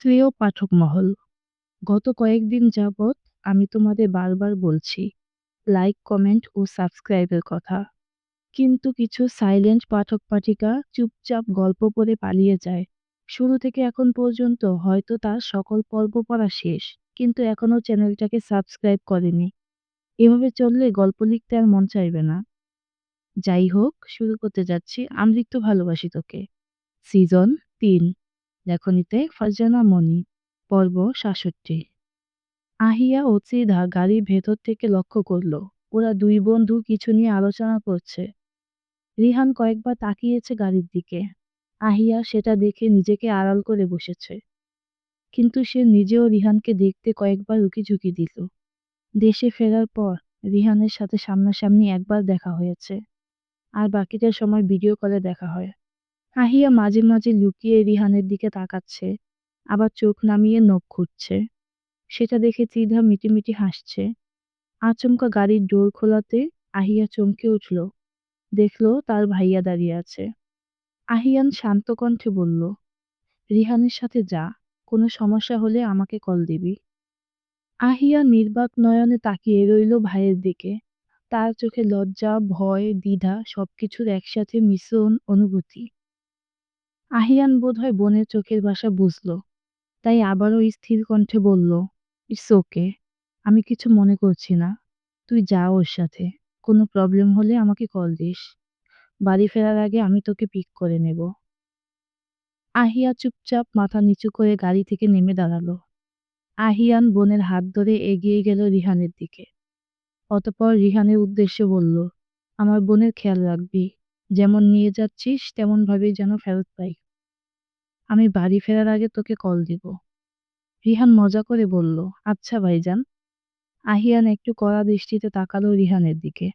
প্রিয় পাঠক মহল, গত কয়েকদিন যাবৎ আমি তোমাদের বারবার বলছি লাইক, কমেন্ট ও সাবস্ক্রাইবের কথা। কিন্তু কিছু সাইলেন্ট পাঠক-পাঠিকা চুপচাপ গল্প পড়ে পালিয়ে যায়। শুরু থেকে এখন পর্যন্ত হয়তো তার সকল পর্ব পড়া শেষ, কিন্তু এখনও চ্যানেলটাকে সাবস্ক্রাইব করেনি। এভাবে চললে গল্প লিখতে আর মন চাইবে না। যাই হোক, শুরু করতে যাচ্ছি আমৃত্যু ভালোবাসি তোকে। সিজন তিন লেখনীতে ফারজানা মনি পর্ব সাতষট্টি। আহিয়া ও ত্রিধা গাড়ির ভেতর থেকে লক্ষ্য করল, ওরা দুই বন্ধু কিছু নিয়ে আলোচনা করছে। রিহান কয়েকবার তাকিয়েছে গাড়ির দিকে। আহিয়া সেটা দেখে নিজেকে আড়াল করে বসেছে। কিন্তু সে নিজেও রিহানকে দেখতে কয়েকবার উকি ঝুঁকি দিল। দেশে ফেরার পর রিহানের সাথে সামনাসামনি একবার দেখা হয়েছে। আর বাকিটা সময় ভিডিও কলে দেখা হয়। আহিয়া মাঝে মাঝে লুকিয়ে রিহানের দিকে তাকাচ্ছে, আবার চোখ নামিয়ে নখ খুঁজছে। সেটা দেখে ত্রিধা মিটিমিটি হাসছে। আচমকা গাড়ির ডোর খোলাতে আহিয়া চমকে উঠল। দেখল তার ভাইয়া দাঁড়িয়ে আছে। আহিয়ান শান্ত কণ্ঠে বলল, রিহানের সাথে যা, কোনো সমস্যা হলে আমাকে কল দিবি। আহিয়া নির্বাক নয়নে তাকিয়ে রইল ভাইয়ের দিকে। তার চোখে লজ্জা, ভয়, দ্বিধা সবকিছুর একসাথে মিশ্রণ অনুভূতি। আহিয়ান বোধহয় বোনের চোখের ভাষা বুঝল, তাই আবারও স্থির কণ্ঠে বলল, ইটস ওকে, আমি কিছু মনে করছি না। তুই যা ওর সাথে। কোনো প্রবলেম হলে আমাকে কল দিস। বাড়ি ফেরার আগে আমি তোকে পিক করে নেব। আহিয়া চুপচাপ মাথা নিচু করে গাড়ি থেকে নেমে দাঁড়াল। আহিয়ান বোনের হাত ধরে এগিয়ে গেল রিহানের দিকে। অতপর রিহানের উদ্দেশ্যে বলল, আমার বোনের খেয়াল রাখবি। যেমন নিয়ে যাচ্ছিস তেমন ভাবেই যেন ফেরত পাই। আমি বাড়ি ফেরার আগে তোকে কল দিব। রিহান মজা করে বলল আচ্ছা ভাইজান। আহিয়ান একটু কড়া দৃষ্টিতে তাকালো রিহানের দিকে।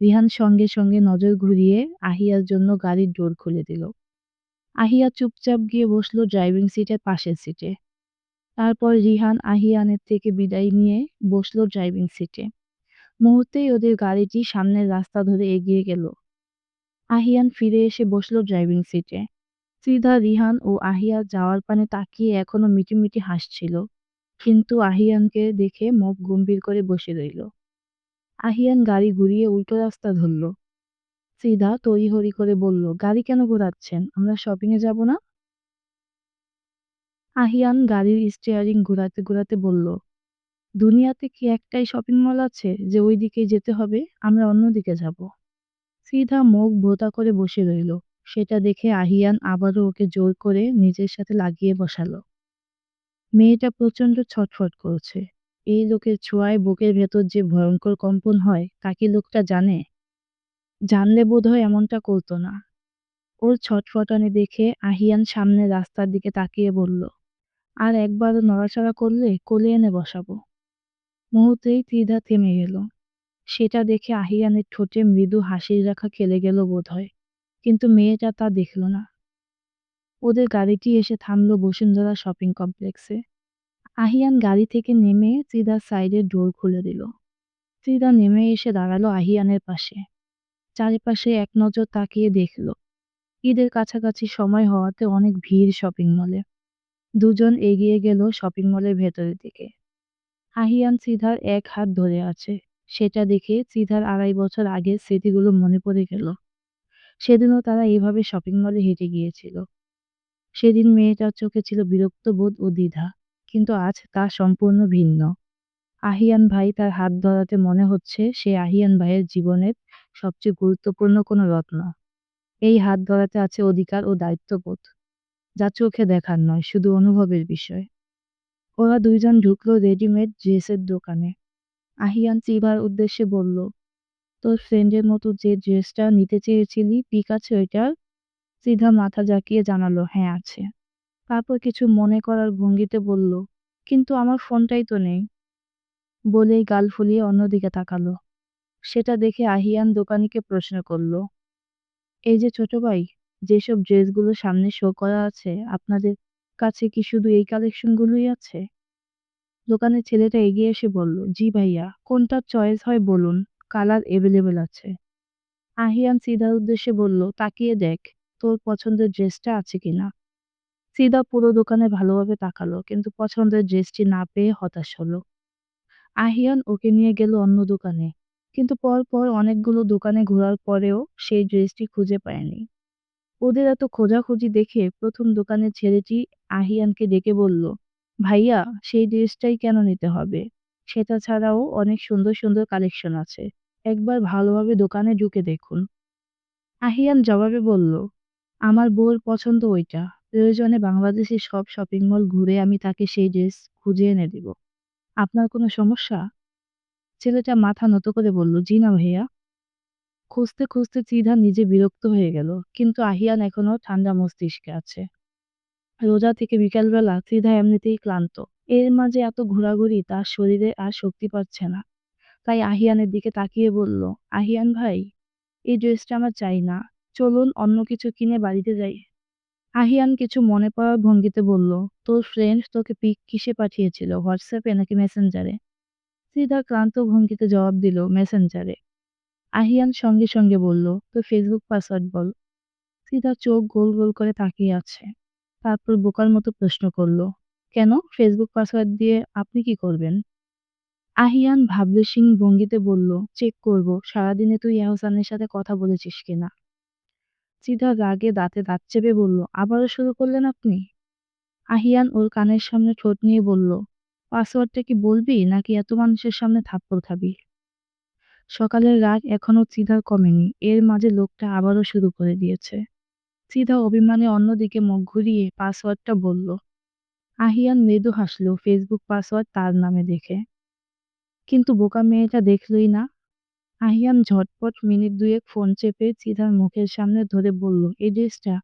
রিহান সঙ্গে সঙ্গে নজর ঘুরিয়ে আহিয়ার জন্য গাড়ির ডোর খুলে দিল। আহিয়া চুপচাপ গিয়ে বসল ড্রাইভিং সিটের পাশের সিটে তারপর রিহান আহিয়ানের থেকে বিদায় নিয়ে বসল ড্রাইভিং সিটে মুহূর্তেই ওদের গাড়িটি সামনের রাস্তা ধরে এগিয়ে গেল। আহিয়ান ফিরে এসে বসল ড্রাইভিং সিটে। ত্রিধা রিহান ও আহিয়া যাওয়ার পানে তাকিয়ে এখনও মিটিমিটি হাসছিল। কিন্তু আহিয়ানকে দেখে মুখ গম্ভীর করে বসে রইল। আহিয়ান গাড়ি ঘুরিয়ে উল্টো রাস্তা ধরল। ত্রিধা তড়িহড়ি করে বলল, গাড়ি কেন ঘোরাচ্ছেন? আমরা শপিং এ যাব না? আহিয়ান গাড়ির স্টিয়ারিং ঘোরাতে ঘোরাতে বলল, দুনিয়াতে কি একটাই শপিং মল আছে যে ওই দিকেই যেতে হবে? আমরা অন্যদিকে যাব। সিধা মুখ ভোতা করে বসে রইল। সেটা দেখে আহিয়ান আবারও ওকে জোর করে নিজের সাথে লাগিয়ে বসালো। মেয়েটা প্রচণ্ড ছটফট করছে। এই লোকের ছোঁয়ায় বুকের ভেতর যে ভয়ঙ্কর কম্পন হয়, তা কি লোকটা জানে? জানলে বোধহয় এমনটা করতো না। ওর ছটফটানি দেখে আহিয়ান সামনে রাস্তার দিকে তাকিয়ে বলল, আর একবার নড়াচড়া করলে কোলে এনে বসাবো। মুহূর্তেই ত্রিধা থেমে গেল। সেটা দেখে আহিয়ানের ঠোঁটে মৃদু হাসির রেখা খেলে গেল বোধ হয় কিন্তু মেয়েটা তা দেখল না। ওদের গাড়িটি এসে থামল বসুন্ধরা শপিং কমপ্লেক্সে। আহিয়ান গাড়ি থেকে নেমে ত্রিদার সাইডের ডোর খুলে দিল। ত্রিদা নেমে এসে দাঁড়াল আহিয়ানের পাশে। চারিপাশে এক নজর তাকিয়ে দেখল, ঈদের কাছাকাছি সময় হওয়াতে অনেক ভিড় শপিং মলে। দুজন এগিয়ে গেল শপিং মলের ভেতরের দিকে। আহিয়ান সিধার এক হাত ধরে আছে। সেটা দেখে সিধার আড়াই বছর আগের স্মৃতিগুলো মনে পড়ে গেল। সেদিনও তারা এইভাবে শপিং মলে হেঁটে গিয়েছিল। সেদিন মেয়েটার চোখে ছিল বিরক্ত বোধ ও দ্বিধা, কিন্তু আজ তা সম্পূর্ণ ভিন্ন। আহিয়ান ভাই তার হাত ধরাতে মনে হচ্ছে সে আহিয়ান ভাইয়ের জীবনের সবচেয়ে গুরুত্বপূর্ণ কোনো রত্ন। এই হাত ধরাতে আছে অধিকার ও দায়িত্ববোধ, যা চোখে দেখার নয়, শুধু অনুভবের বিষয়। ওরা দুইজন ঢুকলো রেডিমেড ড্রেসের দোকানে। আহিয়ান চিবার উদ্দেশ্যে বলল, তোর ফ্রেন্ডের মতো যে ড্রেসটা নিতে চেয়েছিলি পিক আছে ওইটার সিধা মাথা জাকিয়ে জানালো হ্যাঁ আছে। তারপর কিছু মনে করার ভঙ্গিতে বলল, কিন্তু আমার ফোনটাই তো নেই। বলেই গাল ফুলিয়ে অন্যদিকে তাকালো। সেটা দেখে আহিয়ান দোকানিকে প্রশ্ন করল, এই যে ছোট ভাই, যেসব ড্রেসগুলো সামনে শো করা আছে, আপনাদের কাছে কি শুধু এই কালেকশনগুলোই আছে? দোকানের ছেলেটা এগিয়ে এসে বলল, জি ভাইয়া কোনটার চয়েস হয় বলুন? কালার এভেলেবেল আছে। আহিয়ান সিধার উদ্দেশ্যে বলল, তাকিয়ে দেখ, তোর পছন্দের ড্রেসটা আছে কিনা? সিদা পুরো দোকানে ভালোভাবে তাকালো, কিন্তু পছন্দের ড্রেসটি না পেয়ে হতাশ হলো। আহিয়ান ওকে নিয়ে গেল অন্য দোকানে, কিন্তু পরপর অনেকগুলো দোকানে ঘোরার পরেও সেই ড্রেসটি খুঁজে পায়নি। ওদের এত খোঁজাখুঁজি দেখে প্রথম দোকানের ছেলেটি আহিয়ানকে ডেকে বলল ভাইয়া, সেই ড্রেসটাই কেন নিতে হবে? সেটা ছাড়াও অনেক সুন্দর সুন্দর কালেকশন আছে। একবার ভালোভাবে দোকানে ঢুকে দেখুন। আহিয়ান জবাবে বলল, আমার বউর পছন্দ ওইটা। প্রয়োজনে বাংলাদেশের সব শপিং মল ঘুরে আমি তাকে সেই ড্রেস খুঁজে এনে দিব। আপনার কোনো সমস্যা? ছেলেটা মাথা নত করে বলল, জি না ভাইয়া। খুঁজতে খুঁজতে চিধা নিজে বিরক্ত হয়ে গেল। কিন্তু আহিয়ান এখনও ঠান্ডা মস্তিষ্কে আছে। রোজা থেকে বিকালবেলা চিধা এমনিতেই ক্লান্ত। এর মাঝে এত ঘোরাঘুরি তার শরীরে আর শক্তি পাচ্ছে না। তাই আহিয়ানের দিকে তাকিয়ে বলল, আহিয়ান ভাই, এই ড্রেসটা আমার চাই না। চলুন অন্য কিছু কিনে বাড়িতে যাই। আহিয়ান কিছু মনে পড়ার ভঙ্গিতে বলল, তোর ফ্রেন্ড তোকে পিক কিসে পাঠিয়েছিল? হোয়াটসঅ্যাপে নাকি মেসেঞ্জারে সিধা ক্লান্ত ভঙ্গিতে জবাব দিল মেসেঞ্জারে আহিয়ান সঙ্গে সঙ্গে বলল, তোর ফেসবুক পাসওয়ার্ড বল। সিধা চোখ গোল গোল করে তাকিয়ে আছে। তারপর বোকার মতো প্রশ্ন করল, কেন? ফেসবুক পাসওয়ার্ড দিয়ে আপনি কি করবেন? আহিয়ান ভাবলেশিং ভঙ্গিতে বলল, চেক করব, সারাদিনে তুই এহসানের সাথে কথা বলেছিস কিনা? চিধা রাগে দাঁতে দাঁত চেপে বলল, আবারও শুরু করলেন আপনি? আহিয়ান ওর কানের সামনে ঠোঁট নিয়ে বলল পাসওয়ার্ডটা কি বলবি নাকি এত মানুষের সামনে থাপ্পড় খাবি? সকালের রাগ এখনও চিধার কমেনি, এর মাঝে লোকটা আবারও শুরু করে দিয়েছে। চিধা অভিমানে অন্যদিকে মুখ ঘুরিয়ে পাসওয়ার্ডটা বলল, আহিয়ান মৃদু হাসল, ফেসবুক পাসওয়ার্ড তার নামে দেখে। কিন্তু বোকা মেয়েটা দেখলই না। আহিয়ান ঝটপট মিনিট দুয়েক ফোন চেপে সিধার মুখের সামনে ধরে বলল, এই ড্রেসটা?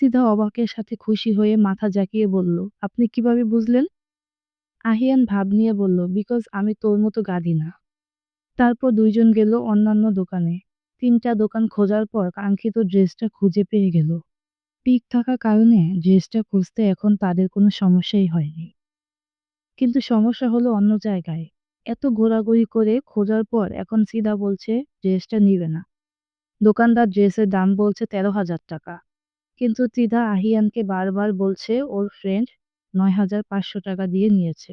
চিধা অবাকের সাথে খুশি হয়ে মাথা জাকিয়ে বলল, আপনি কীভাবে বুঝলেন? আহিয়ান ভাব নিয়ে বলল, বিকজ আমি তোর মতো গাদি না। তারপর দুইজন গেল অন্যান্য দোকানে। তিনটা দোকান খোঁজার পর কাঙ্ক্ষিত ড্রেসটা খুঁজে পেয়ে গেল। পিক থাকার কারণে ড্রেসটা খুঁজতে এখন তাদের কোনো সমস্যাই হয়নি। কিন্তু সমস্যা হলো অন্য জায়গায়। এত ঘোরাঘুরি করে খোঁজার পর এখন সিধা বলছে ড্রেসটা নিবে না। দোকানদার ড্রেসের দাম বলছে তেরো হাজার টাকা। কিন্তু চিধা আহিয়ানকে বারবার বলছে ওর ফ্রেন্ড নয় হাজার পাঁচশো টাকা দিয়ে নিয়েছে।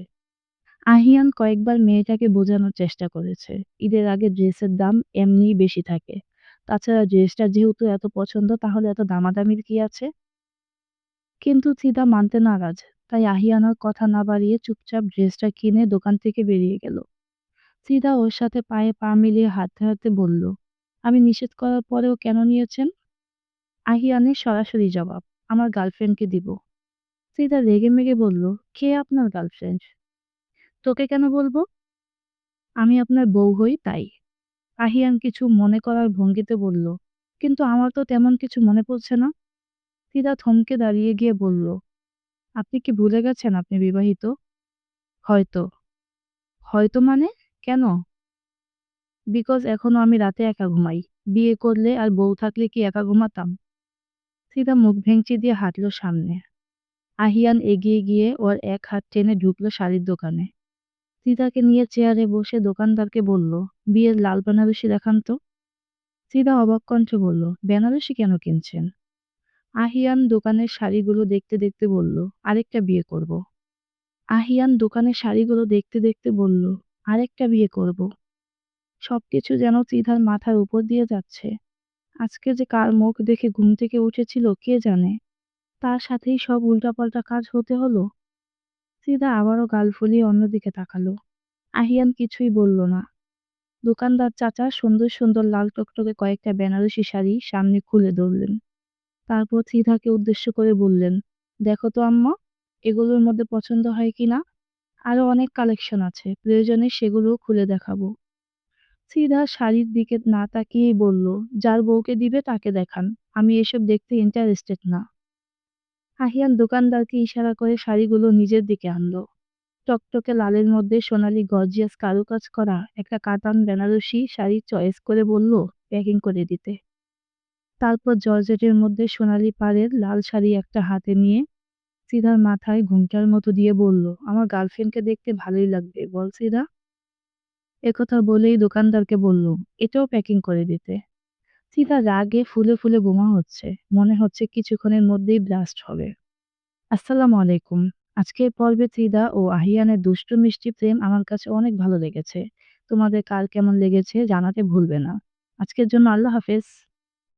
আহিয়ান কয়েকবার মেয়েটাকে বোঝানোর চেষ্টা করেছে। ঈদের আগে ড্রেসের দাম এমনিই বেশি থাকে। তাছাড়া ড্রেসটা যেহেতু এত পছন্দ, তাহলে এত দামাদামির কি আছে? কিন্তু চিদা মানতে নারাজ। তাই আহিয়ানার কথা না বাড়িয়ে চুপচাপ ড্রেসটা কিনে দোকান থেকে বেরিয়ে গেল। চিদা ওর সাথে পায়ে পা মিলিয়ে হাঁটতে হাঁটতে বলল, আমি নিষেধ করার পরেও কেন নিয়েছেন? আহিয়ানের সরাসরি জবাব, আমার গার্লফ্রেন্ডকে দিব। চিদা রেগে মেগে বলল, কে আপনার গার্লফ্রেন্ড? তোকে কেন বলব? আমি আপনার বউ হই, তাই। আহিয়ান কিছু মনে করার ভঙ্গিতে বলল, কিন্তু আমার তো তেমন কিছু মনে পড়ছে না। তিদা থমকে দাঁড়িয়ে গিয়ে বলল, আপনি কি ভুলে গেছেন আপনি বিবাহিত? হয়তো। হয়তো মানে? কেন? বিকজ এখনও আমি রাতে একা ঘুমাই। বিয়ে করলে আর বউ থাকলে কি একা ঘুমাতাম? সিদা মুখ ভেঙচি দিয়ে হাঁটলো সামনে। আহিয়ান এগিয়ে গিয়ে ওর এক হাত টেনে ঢুকলো শাড়ির দোকানে। সিদাকে নিয়ে চেয়ারে বসে দোকানদারকে বলল, বিয়ের লাল বেনারসি দেখান তো। সিদা অবাক কণ্ঠে বলল, বেনারসি কেন কিনছেন? আহিয়ান দোকানের শাড়িগুলো দেখতে দেখতে বলল, আরেকটা বিয়ে করব। আহিয়ান দোকানের শাড়িগুলো দেখতে দেখতে বলল, আরেকটা বিয়ে করব। সবকিছু যেন চিধার মাথার উপর দিয়ে যাচ্ছে। আজকে যে কার মুখ দেখে ঘুম থেকে উঠেছিল কে জানে? তার সাথেই সব উল্টাপাল্টা কাজ হতে হলো? সিদা আবারও গাল ফুলিয়ে অন্যদিকে তাকালো। আহিয়ান কিছুই বলল না। দোকানদার চাচা সুন্দর সুন্দর লাল টকটকে কয়েকটা বেনারসি শাড়ি সামনে খুলে ধরলেন। তারপর সিধাকে উদ্দেশ্য করে বললেন, দেখো তো আম্মা, এগুলোর মধ্যে পছন্দ হয় কিনা আরও অনেক কালেকশন আছে, প্রয়োজনে সেগুলো খুলে দেখাবো। সিধা শাড়ির দিকে না তাকিয়েই বলল, যার বউকে দিবে তাকে দেখান, আমি এসব দেখতে ইন্টারেস্টেড না। আহিয়ান দোকানদারকে ইশারা করে শাড়িগুলো নিজের দিকে আনলো। টকটকে লালের মধ্যে সোনালি গর্জিয়াস কারুকাজ করা একটা কাতান বেনারসি শাড়ি চয়েস করে বলল, প্যাকিং করে দিতে। তারপর জর্জেটের মধ্যে সোনালি পাড়ের লাল শাড়ি একটা হাতে নিয়ে সিধার মাথায় ঘুমটার মতো দিয়ে বলল, আমার গার্লফ্রেন্ডকে দেখতে ভালোই লাগবে, বল সিধা। একথা বলেই দোকানদারকে বলল, এটাও প্যাকিং করে দিতে। সিধা রাগে ফুলে ফুলে বোমা হচ্ছে, মনে হচ্ছে কিছুক্ষণের মধ্যেই ব্লাস্ট হবে আসসালামু আলাইকুম। আজকের পর্বে ত্রিদা ও আহিয়ানের দুষ্টু মিষ্টি প্রেম আমার কাছে অনেক ভালো লেগেছে। তোমাদের কার কেমন লেগেছে জানাতে ভুলবে না। আজকের জন্য আল্লাহ হাফেজ।